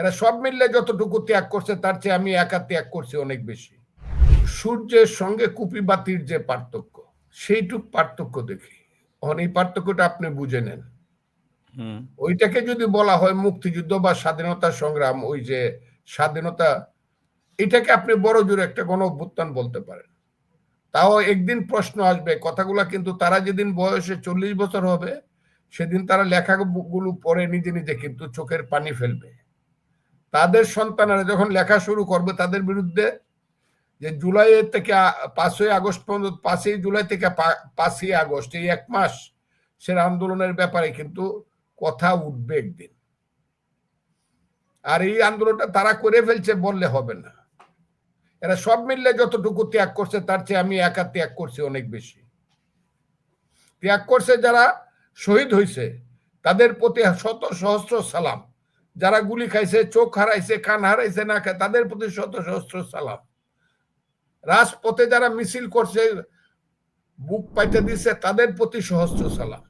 এরা সব মিললে যতটুকু ত্যাগ করছে তার চেয়ে আমি একা ত্যাগ করছি অনেক বেশি। সূর্যের সঙ্গে কুপি বাতির যে পার্থক্য সেইটুক পার্থক্য দেখি। এই পার্থক্যটা আপনি বুঝে নেন। ওইটাকে যদি বলা হয় মুক্তিযুদ্ধ বা স্বাধীনতা সংগ্রাম ওই যে স্বাধীনতা এটাকে আপনি বড় জোরে একটা গণ অভ্যুত্থান বলতে পারেন। তাও একদিন প্রশ্ন আসবে কথাগুলা কিন্তু তারা যেদিন বয়সে চল্লিশ বছর হবে সেদিন তারা লেখাগুলো পড়ে নিজে নিজে কিন্তু চোখের পানি ফেলবে। তাদের সন্তানেরা যখন লেখা শুরু করবে তাদের বিরুদ্ধে, যে জুলাই থেকে পাঁচই আগস্ট পর্যন্ত, পাঁচই জুলাই থেকে পাঁচই আগস্ট, এই এক মাস সে আন্দোলনের ব্যাপারে কিন্তু কথা উঠবে একদিন। আর এই আন্দোলনটা তারা করে ফেলছে বললে হবে না। এরা সব মিললে যতটুকু ত্যাগ করছে, তার চেয়ে আমি একা ত্যাগ করছি অনেক বেশি। ত্যাগ করছে যারা শহীদ হয়েছে তাদের প্রতি শত সহস্র সালাম। যারা গুলি খাইছে, চোখ হারাইছে, কান হারাইছে, না খায়, তাদের প্রতি শত সহস্র সালাম। রাজপথে যারা মিছিল করছে, বুক পাইতে দিছে, তাদের প্রতি সহস্র সালাম।